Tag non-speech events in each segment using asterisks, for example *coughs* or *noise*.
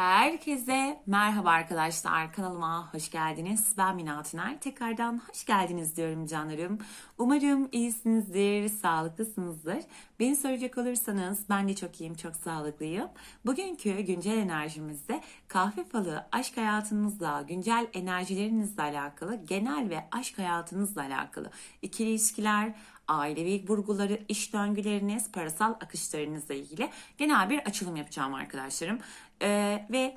Herkese merhaba arkadaşlar. Kanalıma hoş geldiniz. Ben Mina Tüner. Tekrardan hoş geldiniz diyorum canlarım. Umarım iyisinizdir, sağlıklısınızdır. Beni soracak olursanız ben de çok iyiyim, çok sağlıklıyım. Bugünkü güncel enerjimizde kahve falı aşk hayatınızla, güncel enerjilerinizle alakalı, genel ve aşk hayatınızla alakalı ikili ilişkiler, ailevi vurguları, iş döngüleriniz, parasal akışlarınızla ilgili genel bir açılım yapacağım arkadaşlarım. Ee, ve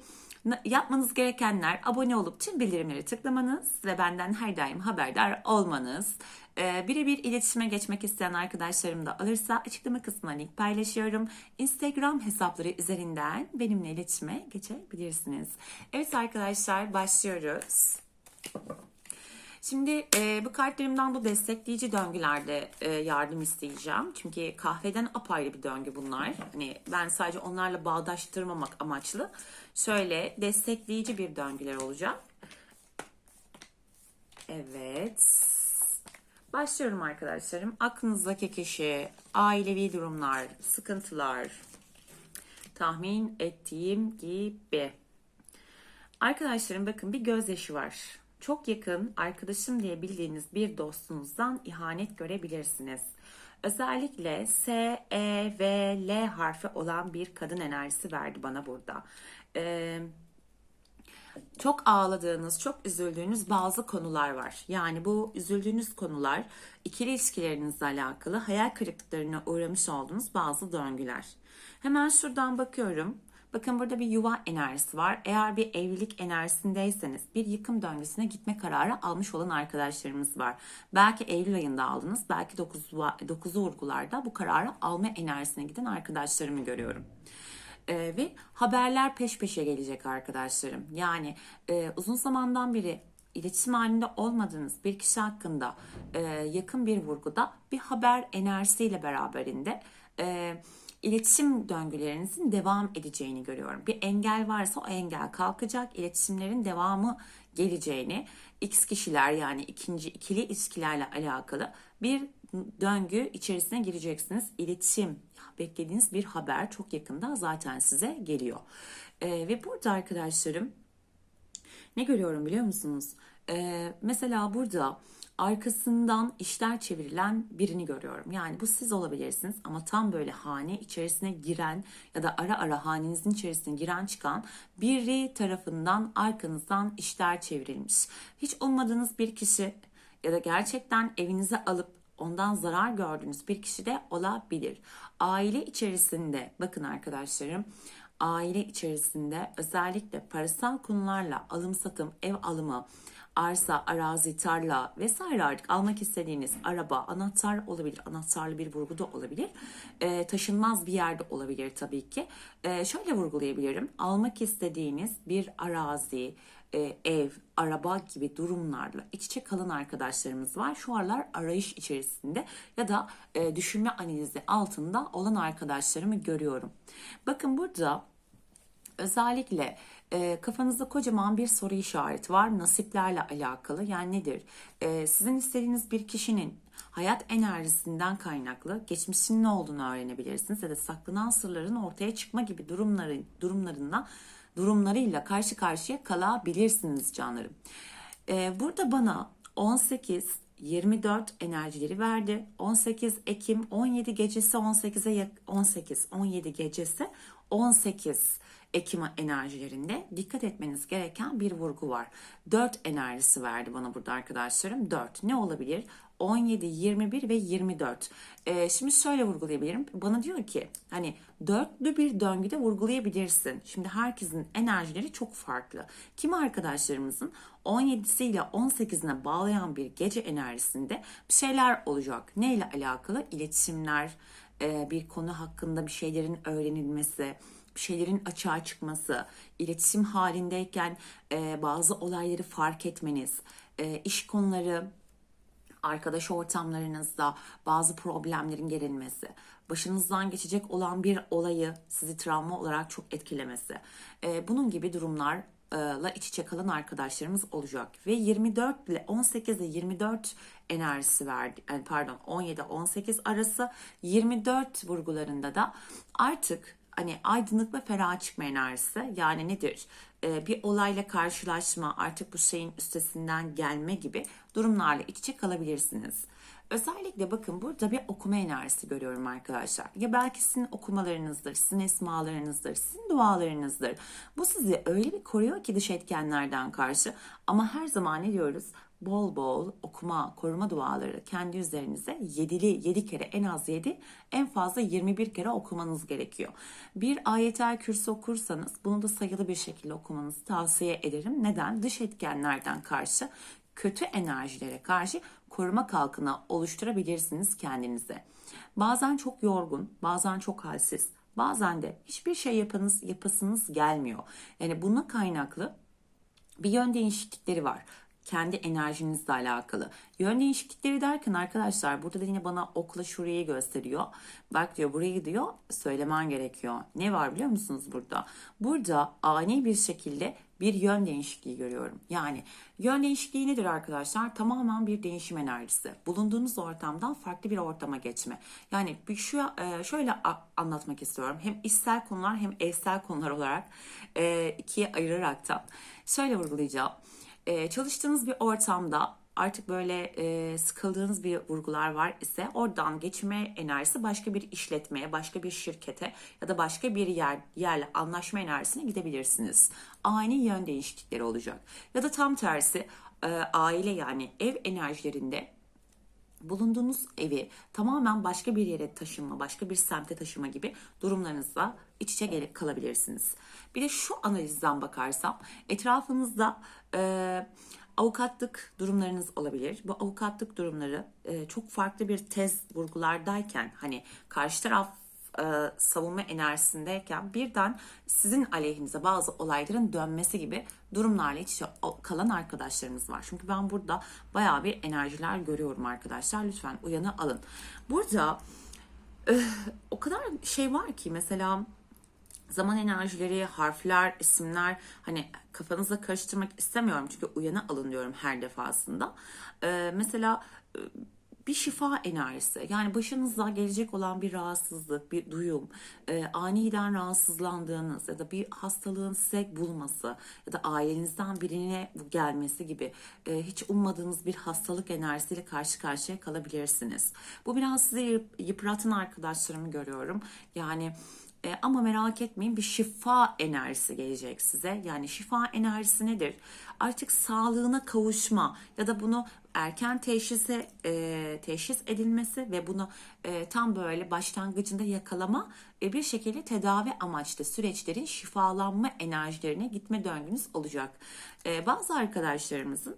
yapmanız gerekenler abone olup tüm bildirimleri tıklamanız ve benden her daim haberdar olmanız. Ee, birebir iletişime geçmek isteyen arkadaşlarım da alırsa açıklama kısmına link paylaşıyorum. Instagram hesapları üzerinden benimle iletişime geçebilirsiniz. Evet arkadaşlar başlıyoruz. Şimdi e, bu kartlarımdan bu destekleyici döngülerde e, yardım isteyeceğim. Çünkü kahveden apayrı bir döngü bunlar. Hani ben sadece onlarla bağdaştırmamak amaçlı. Şöyle destekleyici bir döngüler olacak. Evet. Başlıyorum arkadaşlarım. Aklınızdaki kişi, ailevi durumlar, sıkıntılar, tahmin ettiğim gibi. Arkadaşlarım bakın bir gözyaşı var. Çok yakın arkadaşım diye bildiğiniz bir dostunuzdan ihanet görebilirsiniz. Özellikle S, E, V, L harfi olan bir kadın enerjisi verdi bana burada. Ee, çok ağladığınız, çok üzüldüğünüz bazı konular var. Yani bu üzüldüğünüz konular ikili ilişkilerinizle alakalı hayal kırıklıklarına uğramış olduğunuz bazı döngüler. Hemen şuradan bakıyorum. Bakın burada bir yuva enerjisi var. Eğer bir evlilik enerjisindeyseniz bir yıkım döngüsüne gitme kararı almış olan arkadaşlarımız var. Belki Eylül ayında aldınız, belki 9, 9'u vurgularda bu kararı alma enerjisine giden arkadaşlarımı görüyorum. Ee, ve haberler peş peşe gelecek arkadaşlarım. Yani e, uzun zamandan beri iletişim halinde olmadığınız bir kişi hakkında e, yakın bir vurguda bir haber enerjisiyle beraberinde e, iletişim döngülerinizin devam edeceğini görüyorum. Bir engel varsa o engel kalkacak, iletişimlerin devamı geleceğini, X kişiler yani ikinci ikili ilişkilerle alakalı bir döngü içerisine gireceksiniz. İletişim beklediğiniz bir haber çok yakında zaten size geliyor. Ee, ve burada arkadaşlarım ne görüyorum biliyor musunuz? Ee, mesela burada arkasından işler çevrilen birini görüyorum. Yani bu siz olabilirsiniz ama tam böyle hane içerisine giren ya da ara ara hanenizin içerisine giren çıkan biri tarafından arkanızdan işler çevrilmiş. Hiç ummadığınız bir kişi ya da gerçekten evinize alıp ondan zarar gördüğünüz bir kişi de olabilir. Aile içerisinde bakın arkadaşlarım aile içerisinde özellikle parasal konularla alım satım, ev alımı, arsa, arazi, tarla vesaire artık almak istediğiniz araba, anahtar olabilir, anahtarlı bir vurgu da olabilir. Ee, taşınmaz bir yerde olabilir tabii ki. Ee, şöyle vurgulayabilirim. Almak istediğiniz bir arazi, e, ev, araba gibi durumlarla iç içe kalan arkadaşlarımız var. Şu aralar arayış içerisinde ya da e, düşünme analizi altında olan arkadaşlarımı görüyorum. Bakın burada özellikle e, kafanızda kocaman bir soru işareti var nasiplerle alakalı. Yani nedir? E, sizin istediğiniz bir kişinin hayat enerjisinden kaynaklı geçmişinin ne olduğunu öğrenebilirsiniz ya da saklanan sırların ortaya çıkma gibi durumları durumlarına durumlarıyla karşı karşıya kalabilirsiniz canlarım. E, burada bana 18 24 enerjileri verdi. 18 Ekim 17 gecesi 18'e 18 17 gecesi 18 Ekim enerjilerinde dikkat etmeniz gereken bir vurgu var. 4 enerjisi verdi bana burada arkadaşlarım. 4 ne olabilir? 17, 21 ve 24. Ee, şimdi şöyle vurgulayabilirim. Bana diyor ki hani dörtlü bir döngüde vurgulayabilirsin. Şimdi herkesin enerjileri çok farklı. Kimi arkadaşlarımızın 17'si ile 18'ine bağlayan bir gece enerjisinde bir şeyler olacak. Neyle alakalı? İletişimler, e, bir konu hakkında bir şeylerin öğrenilmesi, şeylerin açığa çıkması, iletişim halindeyken e, bazı olayları fark etmeniz, e, iş konuları, arkadaş ortamlarınızda bazı problemlerin gerilmesi, başınızdan geçecek olan bir olayı sizi travma olarak çok etkilemesi, e, bunun gibi durumlarla iç içe kalan arkadaşlarımız olacak. Ve 24 ile 18 ile 24 enerjisi verdi. Pardon 17-18 arası 24 vurgularında da artık hani aydınlık ve ferah çıkma enerjisi. Yani nedir? Ee, bir olayla karşılaşma, artık bu şeyin üstesinden gelme gibi durumlarla iç içe kalabilirsiniz. Özellikle bakın burada bir okuma enerjisi görüyorum arkadaşlar. Ya belki sizin okumalarınızdır, sizin esmalarınızdır, sizin dualarınızdır. Bu sizi öyle bir koruyor ki dış etkenlerden karşı. Ama her zaman ne diyoruz? Bol bol okuma, koruma duaları kendi üzerinize yedili, yedi kere en az yedi, en fazla 21 kere okumanız gerekiyor. Bir ayetel kürsü okursanız bunu da sayılı bir şekilde okumanızı tavsiye ederim. Neden? Dış etkenlerden karşı kötü enerjilere karşı koruma kalkını oluşturabilirsiniz kendinize. Bazen çok yorgun, bazen çok halsiz, bazen de hiçbir şey yapanız, yapasınız gelmiyor. Yani buna kaynaklı bir yön değişiklikleri var. Kendi enerjinizle alakalı. Yön değişiklikleri derken arkadaşlar burada da yine bana okla şurayı gösteriyor. Bak diyor burayı diyor söylemen gerekiyor. Ne var biliyor musunuz burada? Burada ani bir şekilde bir yön değişikliği görüyorum. Yani yön değişikliği nedir arkadaşlar? Tamamen bir değişim enerjisi. Bulunduğunuz ortamdan farklı bir ortama geçme. Yani bir şu e, şöyle anlatmak istiyorum. Hem içsel konular hem evsel konular olarak e, ikiye ayıraraktan şöyle vurgulayacağım. E, çalıştığınız bir ortamda artık böyle e, sıkıldığınız bir vurgular var ise oradan geçme enerjisi başka bir işletmeye, başka bir şirkete ya da başka bir yer yerle anlaşma enerjisine gidebilirsiniz. Ani yön değişiklikleri olacak. Ya da tam tersi e, aile yani ev enerjilerinde bulunduğunuz evi tamamen başka bir yere taşınma, başka bir semte taşıma gibi durumlarınızla iç içe gelip kalabilirsiniz. Bir de şu analizden bakarsam etrafınızda e, avukatlık durumlarınız olabilir. Bu avukatlık durumları e, çok farklı bir tez vurgulardayken hani karşı taraf e, savunma enerjisindeyken birden sizin aleyhinize bazı olayların dönmesi gibi durumlarla iç içe kalan arkadaşlarımız var. Çünkü ben burada bayağı bir enerjiler görüyorum arkadaşlar. Lütfen uyanı alın. Burada e, o kadar şey var ki mesela zaman enerjileri, harfler, isimler hani kafanızla karıştırmak istemiyorum çünkü uyanı alın diyorum her defasında. Ee, mesela e, bir şifa enerjisi yani başınıza gelecek olan bir rahatsızlık, bir duyum, e, aniden rahatsızlandığınız ya da bir hastalığın size bulması ya da ailenizden birine gelmesi gibi e, hiç ummadığınız bir hastalık enerjisiyle karşı karşıya kalabilirsiniz. Bu biraz sizi yıpratan arkadaşlarımı görüyorum. Yani e, ama merak etmeyin bir şifa enerjisi gelecek size. Yani şifa enerjisi nedir? Artık sağlığına kavuşma ya da bunu erken teşhise e, teşhis edilmesi ve bunu e, tam böyle başlangıcında yakalama ve bir şekilde tedavi amaçlı süreçlerin şifalanma enerjilerine gitme döngünüz olacak. E, bazı arkadaşlarımızın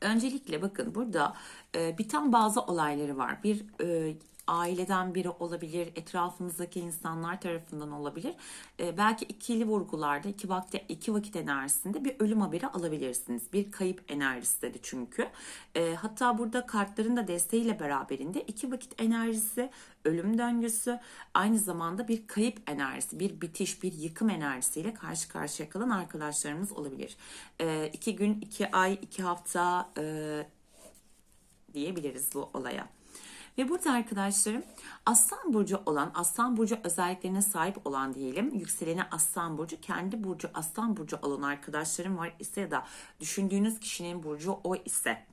öncelikle bakın burada e, biten bazı olayları var. Bir e, aileden biri olabilir, etrafınızdaki insanlar tarafından olabilir. E, belki ikili vurgularda iki vakit, iki vakit enerjisinde bir ölüm haberi alabilirsiniz. Bir kayıp enerjisi dedi çünkü. E, hatta burada kartların da desteğiyle beraberinde iki vakit enerjisi, ölüm döngüsü, aynı zamanda bir kayıp enerjisi, bir bitiş, bir yıkım enerjisiyle karşı karşıya kalan arkadaşlarımız olabilir. E, iki gün, iki ay, iki hafta e, diyebiliriz bu olaya. Ve burada arkadaşlarım Aslan Burcu olan, Aslan Burcu özelliklerine sahip olan diyelim, yükseleni Aslan Burcu, kendi Burcu Aslan Burcu olan arkadaşlarım var ise ya da düşündüğünüz kişinin Burcu o ise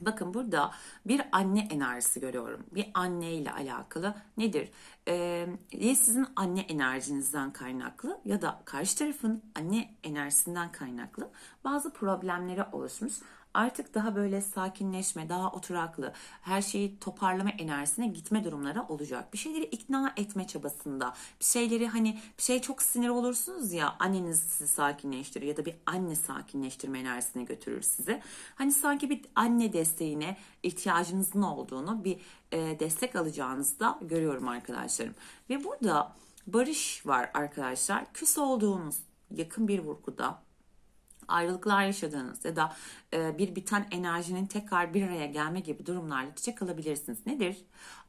Bakın burada bir anne enerjisi görüyorum. Bir anne ile alakalı nedir? Ee, ya sizin anne enerjinizden kaynaklı ya da karşı tarafın anne enerjisinden kaynaklı bazı problemleri oluşmuş artık daha böyle sakinleşme, daha oturaklı, her şeyi toparlama enerjisine gitme durumları olacak. Bir şeyleri ikna etme çabasında, bir şeyleri hani bir şey çok sinir olursunuz ya anneniz sizi sakinleştirir ya da bir anne sakinleştirme enerjisine götürür sizi. Hani sanki bir anne desteğine ihtiyacınızın olduğunu, bir e, destek alacağınızı da görüyorum arkadaşlarım. Ve burada barış var arkadaşlar. Küs olduğunuz yakın bir vurguda ayrılıklar yaşadığınız ya da e, bir biten enerjinin tekrar bir araya gelme gibi durumlarla çiçek alabilirsiniz. Nedir?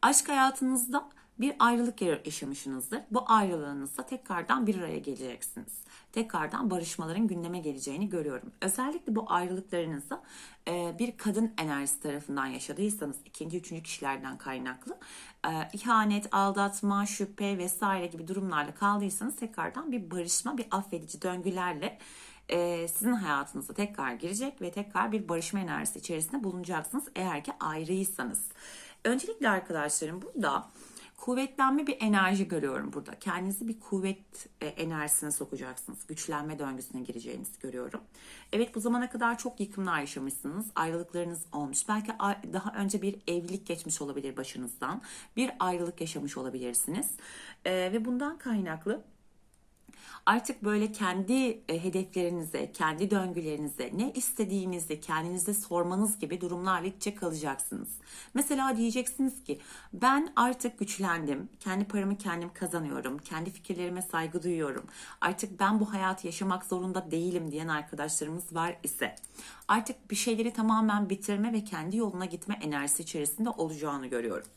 Aşk hayatınızda bir ayrılık yaşamışsınızdır. Bu ayrılığınızda tekrardan bir araya geleceksiniz. Tekrardan barışmaların gündeme geleceğini görüyorum. Özellikle bu ayrılıklarınızda e, bir kadın enerjisi tarafından yaşadıysanız, ikinci, üçüncü kişilerden kaynaklı e, ihanet, aldatma, şüphe vesaire gibi durumlarla kaldıysanız tekrardan bir barışma, bir affedici döngülerle e, sizin hayatınıza tekrar girecek ve tekrar bir barışma enerjisi içerisinde bulunacaksınız eğer ki ayrıysanız. Öncelikle arkadaşlarım burada kuvvetlenme bir enerji görüyorum burada. Kendinizi bir kuvvet e, enerjisine sokacaksınız. Güçlenme döngüsüne gireceğinizi görüyorum. Evet bu zamana kadar çok yıkımlar yaşamışsınız. Ayrılıklarınız olmuş. Belki daha önce bir evlilik geçmiş olabilir başınızdan. Bir ayrılık yaşamış olabilirsiniz. E, ve bundan kaynaklı artık böyle kendi e, hedeflerinize, kendi döngülerinize ne istediğinizi kendinize sormanız gibi durumlarla içe kalacaksınız. Mesela diyeceksiniz ki ben artık güçlendim. Kendi paramı kendim kazanıyorum. Kendi fikirlerime saygı duyuyorum. Artık ben bu hayatı yaşamak zorunda değilim diyen arkadaşlarımız var ise artık bir şeyleri tamamen bitirme ve kendi yoluna gitme enerjisi içerisinde olacağını görüyorum.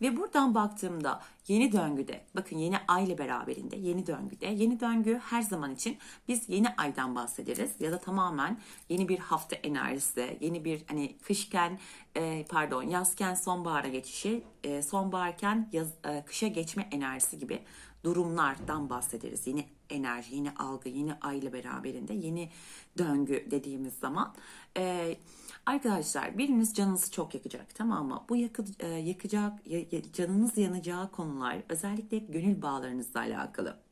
Ve buradan baktığımda yeni döngüde, bakın yeni ay ile beraberinde yeni döngüde, yeni döngü her zaman için biz yeni aydan bahsederiz ya da tamamen yeni bir hafta enerjisi, yeni bir hani kışken e, pardon yazken sonbahara geçişi, e, sonbaharken yaz, e, kışa geçme enerjisi gibi durumlardan bahsederiz. Yeni enerji, yeni algı, yeni ay ile beraberinde yeni döngü dediğimiz zaman. E, arkadaşlar biriniz canınızı çok yakacak tamam mı? Bu yakı, e, yakacak, canınız yanacağı konular özellikle gönül bağlarınızla alakalı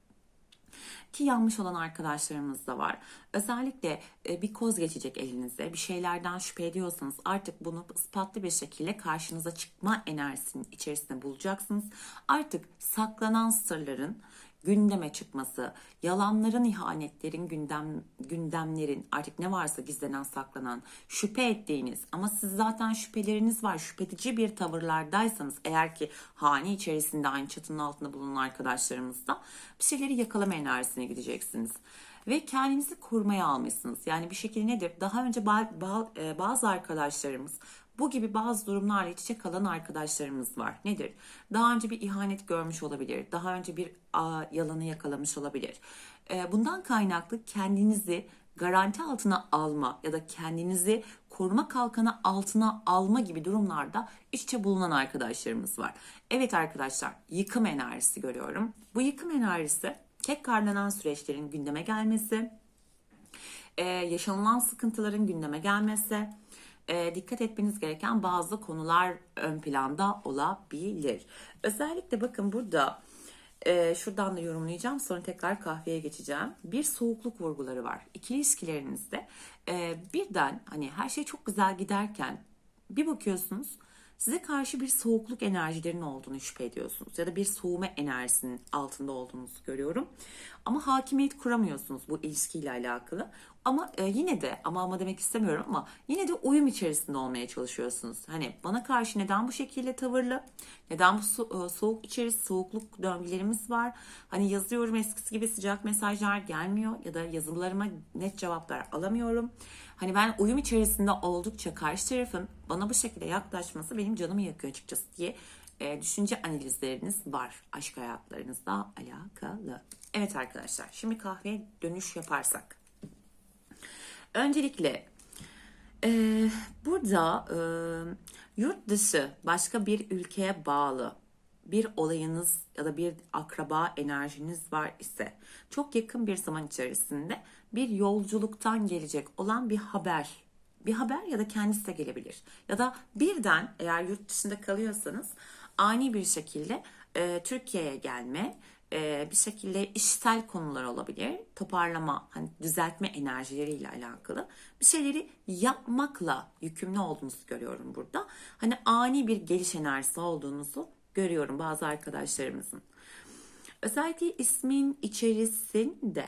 ki yanmış olan arkadaşlarımız da var. Özellikle e, bir koz geçecek elinize, bir şeylerden şüphe ediyorsanız artık bunu ispatlı bir şekilde karşınıza çıkma enerjisinin içerisinde bulacaksınız. Artık saklanan sırların gündeme çıkması, yalanların, ihanetlerin, gündem gündemlerin artık ne varsa gizlenen, saklanan, şüphe ettiğiniz ama siz zaten şüpheleriniz var, şüphetici bir tavırlardaysanız eğer ki hane içerisinde aynı çatının altında bulunan arkadaşlarımızda bir şeyleri yakalama enerjisine gideceksiniz ve kendinizi kurmaya almışsınız. Yani bir şekilde nedir? Daha önce e, bazı arkadaşlarımız bu gibi bazı durumlarla iç içe kalan arkadaşlarımız var. Nedir? Daha önce bir ihanet görmüş olabilir. Daha önce bir a, yalanı yakalamış olabilir. E, bundan kaynaklı kendinizi garanti altına alma ya da kendinizi koruma kalkanı altına alma gibi durumlarda iç içe bulunan arkadaşlarımız var. Evet arkadaşlar yıkım enerjisi görüyorum. Bu yıkım enerjisi tekrarlanan süreçlerin gündeme gelmesi, ee, yaşanılan sıkıntıların gündeme gelmesi, e, dikkat etmeniz gereken bazı konular ön planda olabilir. Özellikle bakın burada e, şuradan da yorumlayacağım sonra tekrar kahveye geçeceğim. Bir soğukluk vurguları var. İkili ilişkilerinizde e, birden hani her şey çok güzel giderken bir bakıyorsunuz size karşı bir soğukluk enerjilerinin olduğunu şüphe ediyorsunuz ya da bir soğuma enerjisinin altında olduğunuzu görüyorum. Ama hakimiyet kuramıyorsunuz bu ilişkiyle alakalı. Ama e, yine de ama ama demek istemiyorum ama yine de uyum içerisinde olmaya çalışıyorsunuz. Hani bana karşı neden bu şekilde tavırlı? Neden bu so- e, soğuk içerisi, soğukluk döngülerimiz var? Hani yazıyorum eskisi gibi sıcak mesajlar gelmiyor ya da yazılarıma net cevaplar alamıyorum. Hani ben uyum içerisinde oldukça karşı tarafın bana bu şekilde yaklaşması benim canımı yakıyor açıkçası diye e, düşünce analizleriniz var aşk hayatlarınızla alakalı. Evet arkadaşlar şimdi kahveye dönüş yaparsak. Öncelikle e, burada e, yurt dışı başka bir ülkeye bağlı bir olayınız ya da bir akraba enerjiniz var ise çok yakın bir zaman içerisinde bir yolculuktan gelecek olan bir haber bir haber ya da kendisi de gelebilir. Ya da birden eğer yurt dışında kalıyorsanız ani bir şekilde e, Türkiye'ye gelme e, bir şekilde işsel konular olabilir. Toparlama, hani düzeltme enerjileriyle alakalı bir şeyleri yapmakla yükümlü olduğunuzu görüyorum burada. Hani ani bir geliş enerjisi olduğunuzu görüyorum bazı arkadaşlarımızın. Özellikle ismin içerisinde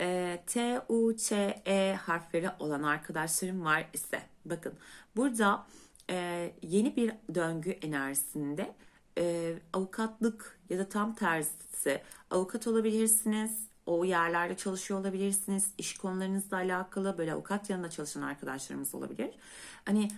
e, T, U, Ç, E harfleri olan arkadaşlarım var ise bakın burada e, yeni bir döngü enerjisinde e, avukatlık ya da tam tersisi avukat olabilirsiniz. O yerlerde çalışıyor olabilirsiniz. İş konularınızla alakalı böyle avukat yanında çalışan arkadaşlarımız olabilir. Hani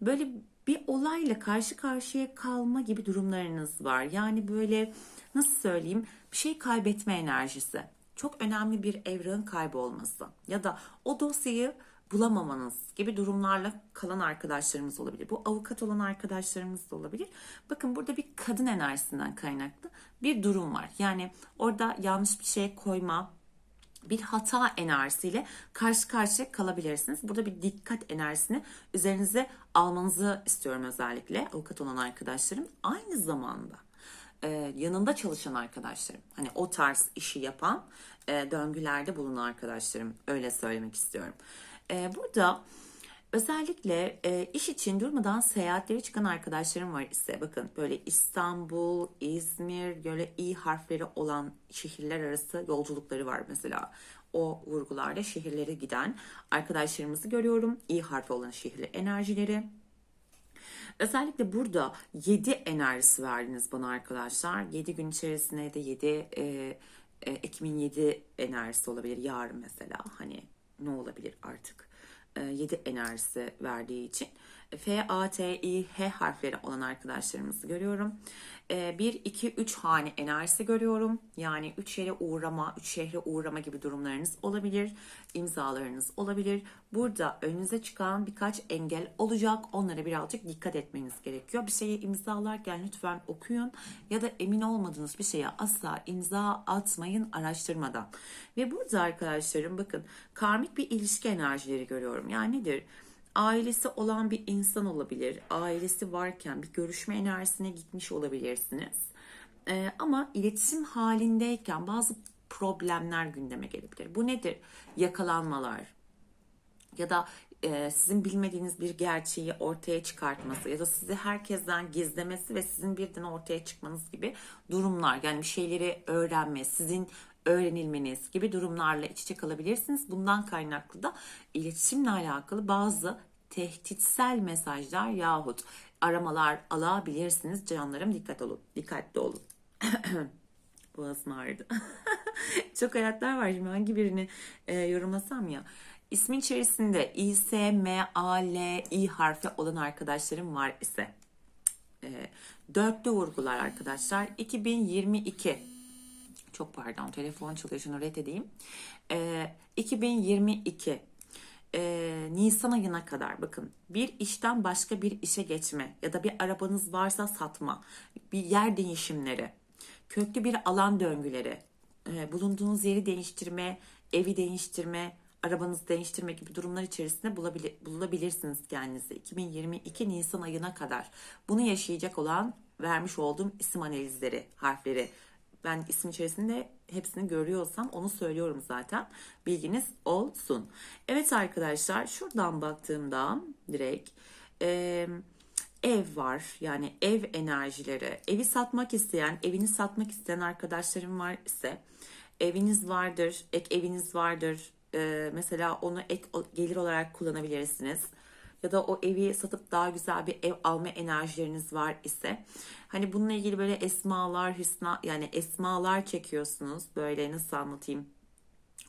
böyle bir olayla karşı karşıya kalma gibi durumlarınız var. Yani böyle nasıl söyleyeyim bir şey kaybetme enerjisi. Çok önemli bir evrağın kaybolması ya da o dosyayı bulamamanız gibi durumlarla kalan arkadaşlarımız olabilir. Bu avukat olan arkadaşlarımız da olabilir. Bakın burada bir kadın enerjisinden kaynaklı bir durum var. Yani orada yanlış bir şey koyma, bir hata enerjisiyle karşı karşıya kalabilirsiniz. Burada bir dikkat enerjisini üzerinize almanızı istiyorum özellikle avukat olan arkadaşlarım. Aynı zamanda e, yanında çalışan arkadaşlarım, hani o tarz işi yapan e, döngülerde bulunan arkadaşlarım öyle söylemek istiyorum. E, burada özellikle e, iş için durmadan seyahatleri çıkan arkadaşlarım var ise bakın böyle İstanbul, İzmir böyle i harfleri olan şehirler arası yolculukları var mesela. O vurgularda şehirlere giden arkadaşlarımızı görüyorum. İ harfi olan şehirler enerjileri. Özellikle burada 7 enerjisi verdiniz bana arkadaşlar. 7 gün içerisinde de 7 e, e, Ekim'in 7 enerjisi olabilir. Yarın mesela hani ne olabilir artık. E, 7 enerjisi verdiği için. F, A, T, I, H harfleri olan arkadaşlarımızı görüyorum. 1, 2, 3 hane enerjisi görüyorum. Yani 3 yere uğrama, 3 şehre uğrama gibi durumlarınız olabilir. imzalarınız olabilir. Burada önünüze çıkan birkaç engel olacak. Onlara birazcık dikkat etmeniz gerekiyor. Bir şeyi imzalarken lütfen okuyun ya da emin olmadığınız bir şeye asla imza atmayın araştırmadan. Ve burada arkadaşlarım bakın karmik bir ilişki enerjileri görüyorum. Yani nedir? Ailesi olan bir insan olabilir. Ailesi varken bir görüşme enerjisine gitmiş olabilirsiniz. Ee, ama iletişim halindeyken bazı problemler gündeme gelebilir. Bu nedir? Yakalanmalar ya da e, sizin bilmediğiniz bir gerçeği ortaya çıkartması ya da sizi herkesten gizlemesi ve sizin birden ortaya çıkmanız gibi durumlar. Yani bir şeyleri öğrenme, sizin öğrenilmeniz gibi durumlarla iç içe kalabilirsiniz. Bundan kaynaklı da iletişimle alakalı bazı tehditsel mesajlar yahut aramalar alabilirsiniz. Canlarım dikkat olun. Dikkatli olun. *coughs* Boğazım ağrıdı. *laughs* Çok hayatlar var. Şimdi hangi birini e, yorumlasam ya. İsmin içerisinde İ, S, M, A, L, İ harfi olan arkadaşlarım var ise e, dörtlü vurgular arkadaşlar. 2022 çok pardon telefon çalıyor şunu reddedeyim. E, 2022 e, Nisan ayına kadar bakın bir işten başka bir işe geçme ya da bir arabanız varsa satma, bir yer değişimleri, köklü bir alan döngüleri, e, bulunduğunuz yeri değiştirme, evi değiştirme, arabanızı değiştirme gibi durumlar içerisinde bulabilir, bulabilirsiniz kendinizi. 2022 Nisan ayına kadar bunu yaşayacak olan vermiş olduğum isim analizleri, harfleri ben isim içerisinde hepsini görüyorsam onu söylüyorum zaten. Bilginiz olsun. Evet arkadaşlar şuradan baktığımda direkt e, ev var. Yani ev enerjileri. Evi satmak isteyen, evini satmak isteyen arkadaşlarım var ise eviniz vardır, ek eviniz vardır. E, mesela onu ek gelir olarak kullanabilirsiniz ya da o evi satıp daha güzel bir ev alma enerjileriniz var ise hani bununla ilgili böyle esmalar, hüsna yani esmalar çekiyorsunuz. Böyle nasıl anlatayım?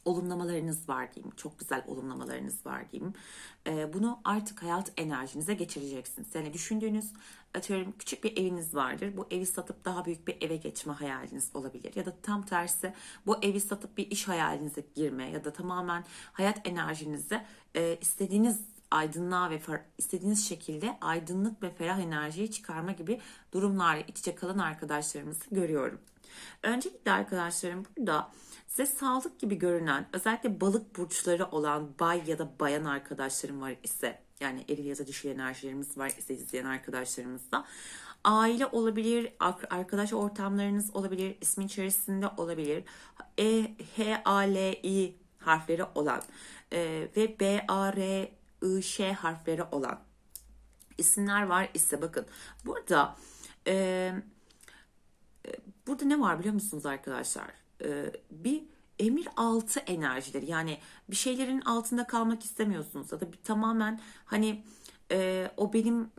olumlamalarınız var diyeyim. Çok güzel olumlamalarınız var diyeyim. Ee, bunu artık hayat enerjinize geçireceksiniz. Yani düşündüğünüz atıyorum küçük bir eviniz vardır. Bu evi satıp daha büyük bir eve geçme hayaliniz olabilir. Ya da tam tersi bu evi satıp bir iş hayalinize girme ya da tamamen hayat enerjinizi e, istediğiniz aydınlığa ve istediğiniz şekilde aydınlık ve ferah enerjiyi çıkarma gibi durumlarla iç içe kalan arkadaşlarımızı görüyorum. Öncelikle arkadaşlarım burada size sağlık gibi görünen özellikle balık burçları olan bay ya da bayan arkadaşlarım var ise yani eril ya da dişil enerjilerimiz var ise izleyen arkadaşlarımız da aile olabilir, arkadaş ortamlarınız olabilir, ismin içerisinde olabilir. E, H, A, L, I harfleri olan e, ve B, A, R, I, Ş harfleri olan isimler var ise bakın burada e, burada ne var biliyor musunuz arkadaşlar? E, bir emir altı enerjileri yani bir şeylerin altında kalmak istemiyorsunuz ya da bir, tamamen hani e, o benim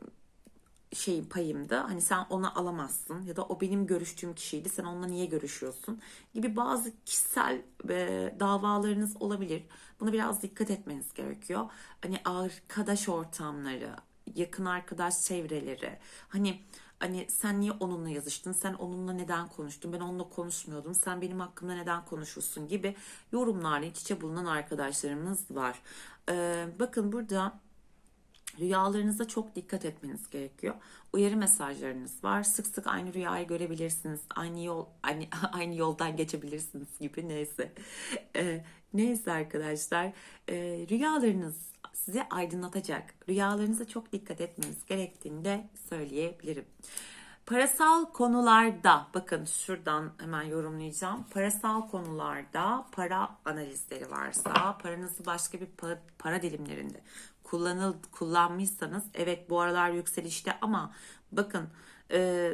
şeyim payımda hani sen onu alamazsın ya da o benim görüştüğüm kişiydi sen onunla niye görüşüyorsun gibi bazı kişisel e, davalarınız olabilir. Buna biraz dikkat etmeniz gerekiyor. Hani arkadaş ortamları yakın arkadaş çevreleri. Hani hani sen niye onunla yazıştın? Sen onunla neden konuştun? Ben onunla konuşmuyordum. Sen benim hakkımda neden konuşursun gibi yorumlarla iç içe bulunan arkadaşlarımız var. Ee, bakın burada Rüyalarınıza çok dikkat etmeniz gerekiyor. Uyarı mesajlarınız var. Sık sık aynı rüyayı görebilirsiniz. Aynı yol aynı *laughs* aynı yoldan geçebilirsiniz gibi neyse. Ee, neyse arkadaşlar, ee, rüyalarınız sizi aydınlatacak. Rüyalarınıza çok dikkat etmeniz gerektiğini de söyleyebilirim. Parasal konularda bakın şuradan hemen yorumlayacağım. Parasal konularda para analizleri varsa paranızı başka bir pa- para dilimlerinde kullanıl kullanmışsanız evet bu aralar yükselişte ama bakın e,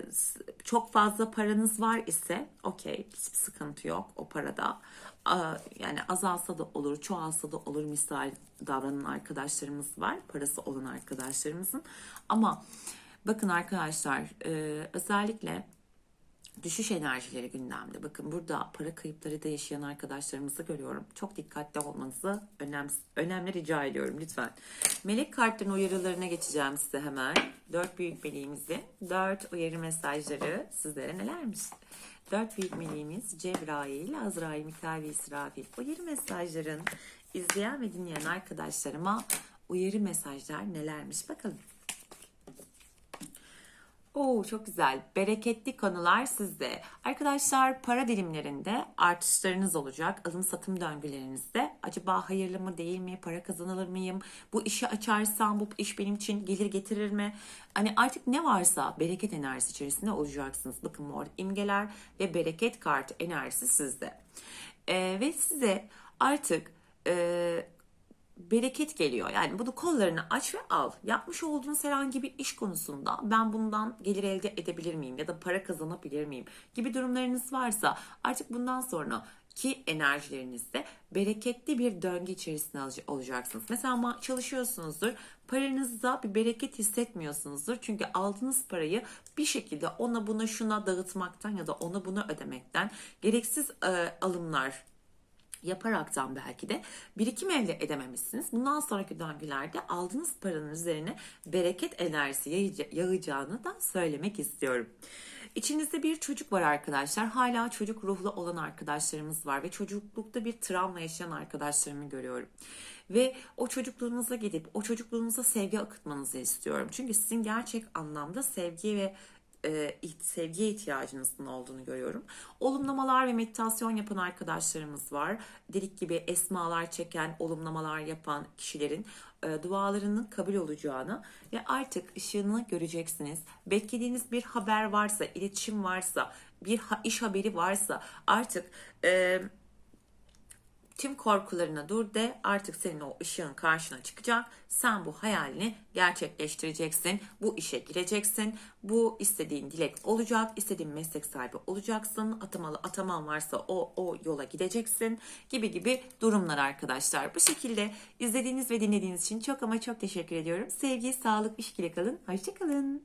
çok fazla paranız var ise okey hiçbir sıkıntı yok o parada. Yani azalsa da olur, çoğalsa da olur misal davranan arkadaşlarımız var. Parası olan arkadaşlarımızın. Ama bakın arkadaşlar e, özellikle düşüş enerjileri gündemde. Bakın burada para kayıpları da yaşayan arkadaşlarımızı görüyorum. Çok dikkatli olmanızı önem, önemli rica ediyorum lütfen. Melek kartların uyarılarına geçeceğim size hemen. Dört büyük meleğimizi, dört uyarı mesajları sizlere nelermiş? Dört büyük meleğimiz Cebrail, Azrail, Mikail ve İsrafil. Uyarı mesajların izleyen ve dinleyen arkadaşlarıma uyarı mesajlar nelermiş bakalım. Oo çok güzel. Bereketli konular sizde. Arkadaşlar para dilimlerinde artışlarınız olacak. Alım satım döngülerinizde. Acaba hayırlı mı değil mi? Para kazanılır mıyım? Bu işi açarsam bu iş benim için gelir getirir mi? Hani artık ne varsa bereket enerjisi içerisinde olacaksınız. Bakın arada imgeler ve bereket kartı enerjisi sizde. Ee, ve size artık e, bereket geliyor. Yani bunu kollarını aç ve al. Yapmış olduğunuz herhangi bir iş konusunda ben bundan gelir elde edebilir miyim ya da para kazanabilir miyim gibi durumlarınız varsa artık bundan sonra ki enerjilerinizde bereketli bir döngü içerisinde olacaksınız. Mesela çalışıyorsunuzdur, paranızda bir bereket hissetmiyorsunuzdur. Çünkü aldığınız parayı bir şekilde ona buna şuna dağıtmaktan ya da ona buna ödemekten gereksiz e, alımlar yaparaktan belki de birikim elde edememişsiniz. Bundan sonraki döngülerde aldığınız paranın üzerine bereket enerjisi yağacağını da söylemek istiyorum. İçinizde bir çocuk var arkadaşlar. Hala çocuk ruhlu olan arkadaşlarımız var ve çocuklukta bir travma yaşayan arkadaşlarımı görüyorum. Ve o çocukluğunuza gidip o çocukluğunuza sevgi akıtmanızı istiyorum. Çünkü sizin gerçek anlamda sevgi ve e, sevgiye ihtiyacınızın olduğunu görüyorum. Olumlamalar ve meditasyon yapan arkadaşlarımız var. Delik gibi esmalar çeken, olumlamalar yapan kişilerin e, dualarının kabul olacağını ve artık ışığını göreceksiniz. Beklediğiniz bir haber varsa, iletişim varsa, bir ha- iş haberi varsa artık e, Tüm korkularına dur de artık senin o ışığın karşına çıkacak. Sen bu hayalini gerçekleştireceksin. Bu işe gireceksin. Bu istediğin dilek olacak. istediğin meslek sahibi olacaksın. Atamalı ataman varsa o o yola gideceksin gibi gibi durumlar arkadaşlar. Bu şekilde izlediğiniz ve dinlediğiniz için çok ama çok teşekkür ediyorum. Sevgi, sağlık, işkile kalın. Hoşçakalın.